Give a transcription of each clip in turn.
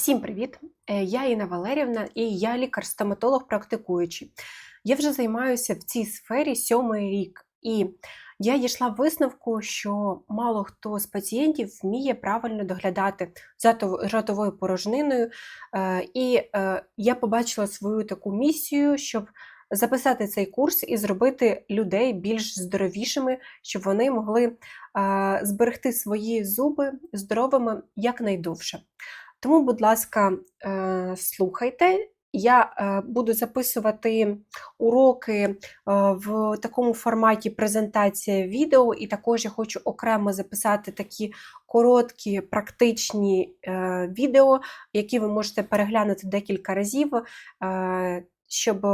Всім привіт! Е, Я Інна Валерівна і я лікар-стоматолог практикуючий. Я вже займаюся в цій сфері сьомий рік, і я дійшла висновку, що мало хто з пацієнтів вміє правильно доглядати за ротовою порожниною. Е, І е, я побачила свою таку місію, щоб записати цей курс і зробити людей більш здоровішими, щоб вони могли зберегти свої зуби здоровими якнайдовше. Тому, будь ласка, е, слухайте. Я е, буду записувати уроки е, в такому форматі презентація відео, і також я хочу окремо записати такі короткі практичні відео, які ви можете переглянути декілька разів, щоб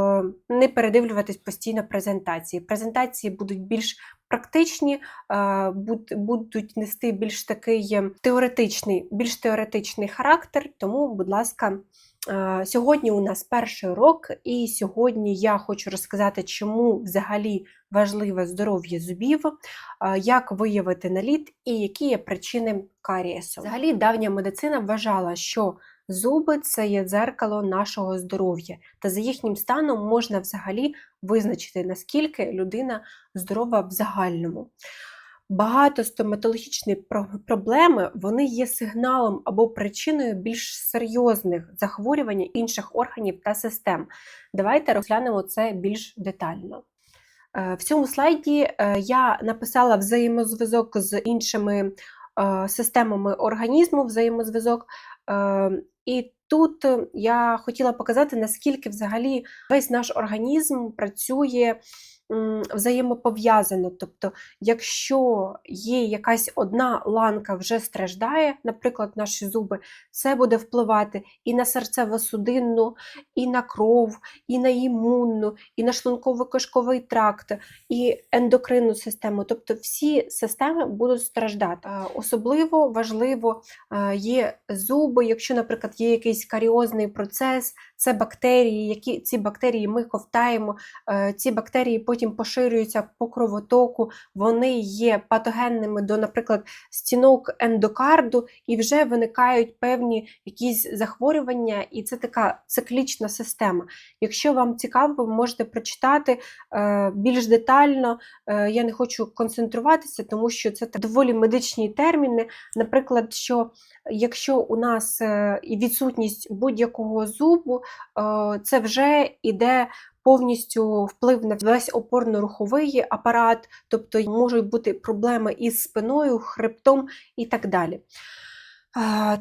не передивлюватись постійно презентації. Презентації будуть більш практичні, е, будуть нести більш такий е, теоретичний, більш теоретичний характер. Тому, будь ласка, е, сьогодні у нас перший урок, і сьогодні я хочу розказати, чому взагалі важливе здоров'я зубів, е, як виявити наліт і які є причини карієсу. Взагалі, давня медицина вважала, що зуби це є дзеркало нашого здоров'я, та за їхнім станом можна взагалі визначити, наскільки людина здорова в загальному. Багато стоматологічні про- проблеми вони є сигналом або причиною більш серйозних захворювань інших органів та систем. Давайте розглянемо це більш детально. Е, В цьому слайді е, я написала взаємозв'язок з іншими е, системами організму, взаємозв'язок. Е, І тут я хотіла показати, наскільки взагалі весь наш організм працює взаємопов'язано. Тобто, якщо є якась одна ланка вже страждає, наприклад, наші зуби, це буде впливати і на серцево-судинну, і на кров, і на імунну, і на шлунково-кишковий тракт, і ендокринну систему. Тобто всі системи будуть страждати. Е, Особливо важливо е, є зуби, якщо, наприклад, є якийсь каріозний процес, це бактерії, які ці бактерії ми ковтаємо, е, ці бактерії потім поширюються по кровотоку, вони є патогенними до, наприклад, стінок ендокарду, і вже виникають певні якісь захворювання, і це така циклічна система. Якщо вам цікаво, ви можете прочитати е, більш детально. Е, Я не хочу концентруватися, тому що це доволі медичні терміни. Наприклад, що якщо у нас е, відсутність будь-якого зубу, це вже іде повністю вплив на весь опорно-руховий апарат, тобто можуть бути проблеми із спиною, хребтом і так далі.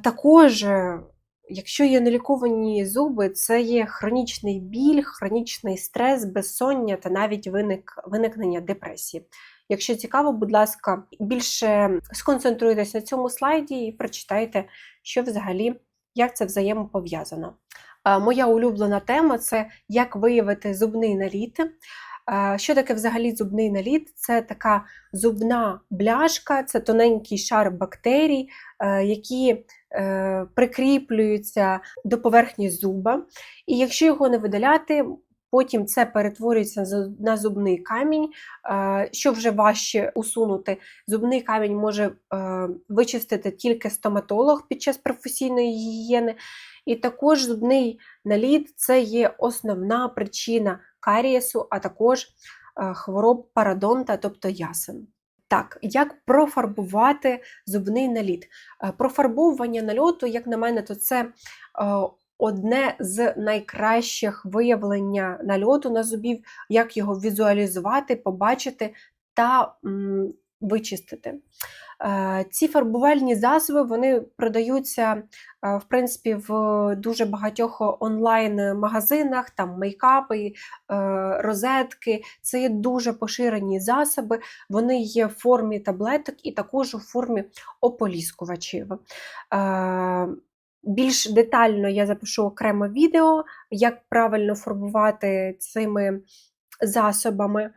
Також, е, якщо є неліковані зуби, це є хронічний біль, хронічний стрес, безсоння та навіть виник, виникнення депресії. Якщо цікаво, будь ласка, більше сконцентруйтесь на цьому слайді і прочитайте, що взагалі, як це взаємопов'язано. Е, Моя улюблена тема це як виявити зубний наліт. Е, Що таке взагалі зубний наліт? Це така зубна бляшка, це тоненький шар бактерій, е, які прикріплюються до поверхні зуба. І якщо його не видаляти, потім це перетворюється на зубний камінь, е, що вже важче усунути. Зубний камінь може е, вичистити тільки стоматолог під час професійної гігієни. І також зубний наліт це є основна причина карієсу, а також е, хвороб парадонта, тобто ясен. Так, як профарбувати зубний наліт? Профарбовування нальоту, як на мене, то це одне з найкращих виявлення нальоту на зубів, як його візуалізувати, побачити та м, вичистити. Е, Ці фарбувальні засоби вони продаються е, в принципі в дуже багатьох онлайн-магазинах, там мейкапи, е, розетки. Це є дуже поширені засоби. Вони є в формі таблеток і також у формі ополіскувачів. Більш детально я запишу окремо відео, як правильно фарбувати цими засобами.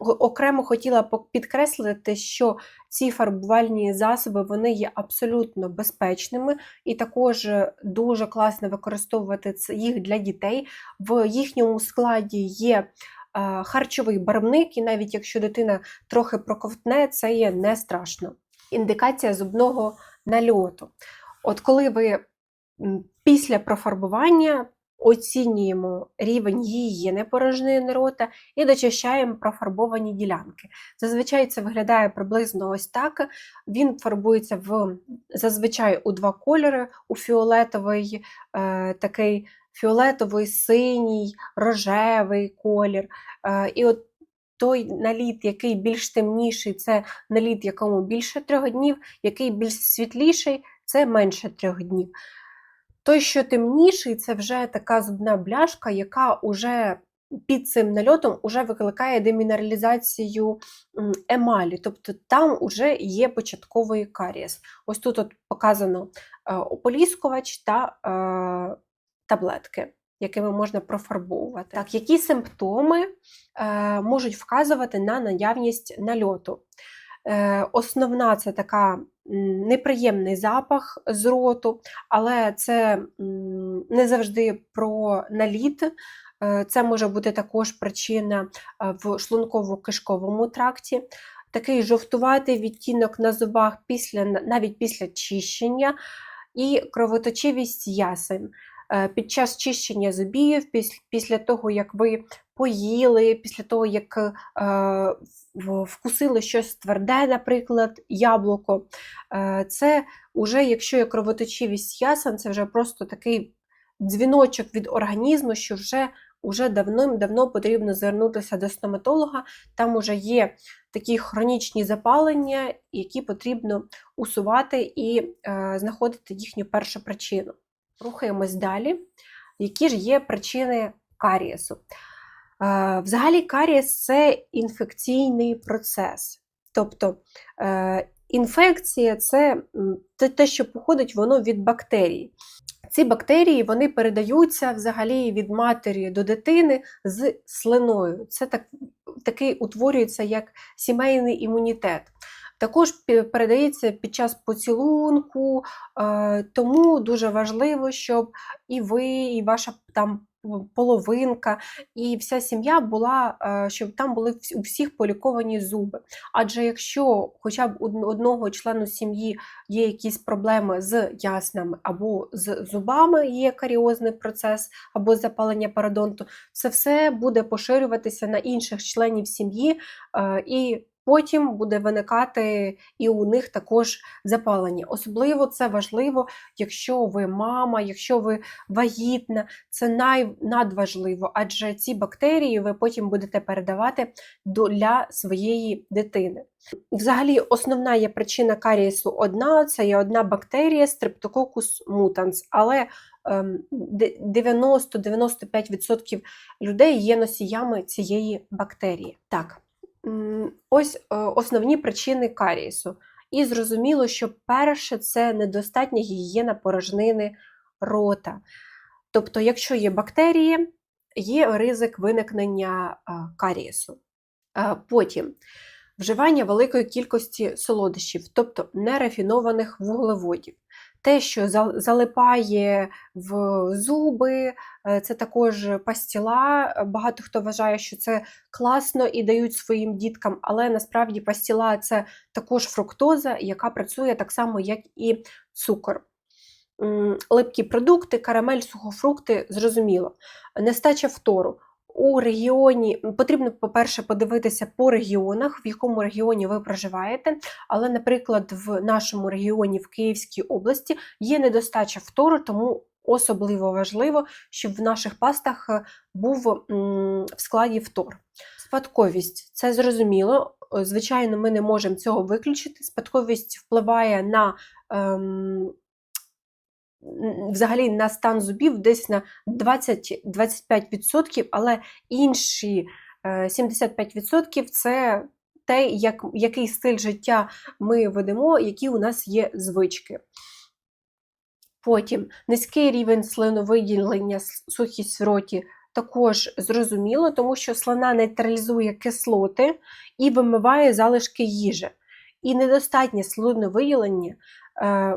Окремо хотіла підкреслити, що ці фарбувальні засоби вони є абсолютно безпечними, і також е, дуже класно використовувати їх для дітей. В їхньому складі є е, харчовий барвник, і навіть якщо дитина трохи проковтне, це є не страшно. Індикація зубного нальоту. От коли ви після профарбування оцінюємо рівень гігієни порожнини рота і дочищаємо профарбовані ділянки. Зазвичай це виглядає приблизно ось так. Він фарбується в зазвичай у два кольори: у фіолетовий, е, такий фіолетовий, синій, рожевий колір. Е, і от той наліт, який більш темніший, це наліт, якому більше трьох днів, який більш світліший, це менше трьох днів. Той, що темніший, це вже така зубна бляшка, яка уже під цим нальотом уже викликає демінералізацію емалі, тобто там вже є початковий карієс. Ось тут от показано е, ополіскувач та е, таблетки, якими можна профарбовувати. Так, які симптоми е, можуть вказувати на наявність нальоту? Е, Основна це така неприємний запах з роту, але це не завжди про наліт. Е, Це може бути також причина е, в шлунково-кишковому тракті. Такий жовтуватий відтінок на зубах після, навіть після чищення і кровоточивість ясен. Е, Під час чищення зубів, піс- після того, як ви поїли, після того, як е, вкусили щось тверде, наприклад, яблуко, е, це вже, якщо є кровоточивість ясен, це вже просто такий дзвіночок від організму, що вже уже давним-давно потрібно звернутися до стоматолога. Там уже є такі хронічні запалення, які потрібно усувати і е, знаходити їхню першу причину. Рухаємось далі. Які ж є причини карієсу? Е, Взагалі, карієс це інфекційний процес. Тобто е, інфекція це те, що походить воно від бактерій. Ці бактерії вони передаються взагалі від матері до дитини з слиною. Це так, такий утворюється як сімейний імунітет. Також передається під час поцілунку, е, тому дуже важливо, щоб і ви, і ваша там половинка, і вся сім'я була, е, щоб там були у всіх поліковані зуби. Адже якщо хоча б у одного члену сім'ї є якісь проблеми з яснами або з зубами, є каріозний процес або запалення пародонту, це все буде поширюватися на інших членів сім'ї, е, і потім буде виникати і у них також запалення. Особливо це важливо, якщо ви мама, якщо ви вагітна, це най, надважливо, адже ці бактерії ви потім будете передавати для своєї дитини. Взагалі, основна є причина карієсу одна, це є одна бактерія Streptococcus mutans, але ем, де- 90-95% людей є носіями цієї бактерії. Так, ось е, основні причини карієсу. І зрозуміло, що перше це недостатня гігієна порожнини рота. Тобто, якщо є бактерії, є ризик виникнення а, карієсу. Потім вживання великої кількості солодощів, тобто нерафінованих вуглеводів. Те, що залипає в зуби, е, це також пастіла. Багато хто вважає, що це класно і дають своїм діткам, але насправді пастіла це також фруктоза, яка працює так само, як і цукор. Липкі продукти, карамель, сухофрукти, зрозуміло. Нестача фтору. У регіоні потрібно, по-перше, подивитися по регіонах, в якому регіоні ви проживаєте. Але, наприклад, в нашому регіоні, в Київській області, є недостача фтору, тому особливо важливо, щоб в наших пастах е, був в складі фтор. Спадковість це зрозуміло. Е, Звичайно, ми не можемо цього виключити. Спадковість впливає на ем, взагалі на стан зубів десь на 20-25%, але інші е, 75% це те, як, який стиль життя ми ведемо, які у нас є звички. Потім низький рівень слиновиділення, сухість в роті також зрозуміло, тому що слина нейтралізує кислоти і вимиває залишки їжі. І недостатнє слиновиділення е,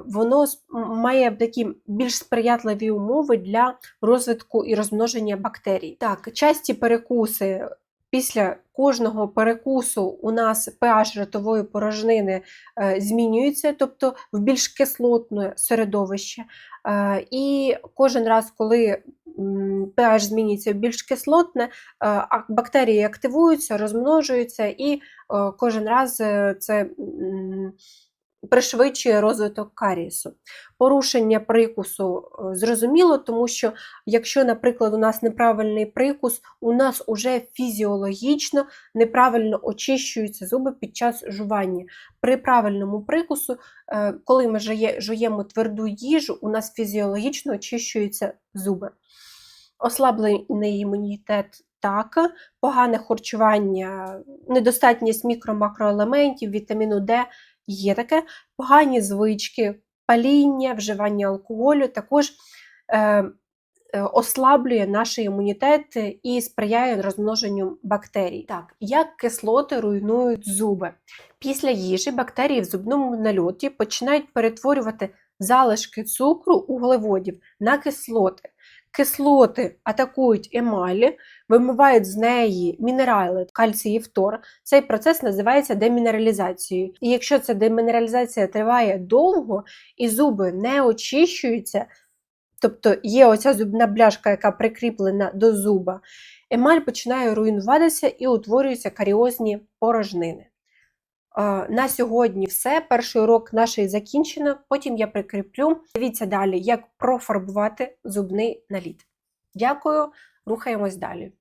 воно має такі більш сприятливі умови для розвитку і розмноження бактерій. Так, часті перекуси після кожного перекусу у нас pH ротової порожнини е, змінюється, тобто в більш кислотне середовище. Е, І кожен раз, коли pH змінюється в більш кислотне, е, бактерії активуються, розмножуються, і е, кожен раз е, це пришвидшує розвиток карієсу. Порушення прикусу е, зрозуміло, тому що якщо, наприклад, у нас неправильний прикус, у нас уже фізіологічно неправильно очищуються зуби під час жування. При правильному прикусу, е, коли ми жуємо тверду їжу, у нас фізіологічно очищуються зуби. Ослаблений імунітет так, погане харчування, недостатність мікро-макроелементів, вітаміну Д є таке, погані звички, паління, вживання алкоголю також е, е, ослаблює наш імунітет і сприяє розмноженню бактерій. Так, як кислоти руйнують зуби? Після їжі бактерії в зубному нальоті починають перетворювати залишки цукру углеводів на кислоти. Кислоти атакують емалі, вимивають з неї мінерали, кальцій і фтор. Цей процес називається демінералізацією. І якщо ця демінералізація триває довго і зуби не очищуються, тобто є оця зубна бляшка, яка прикріплена до зуба, емаль починає руйнуватися і утворюються каріозні порожнини. Е, На сьогодні все. Перший урок нашої закінчено. Потім я прикріплю. Дивіться далі, як профарбувати зубний наліт. Дякую, рухаємось далі.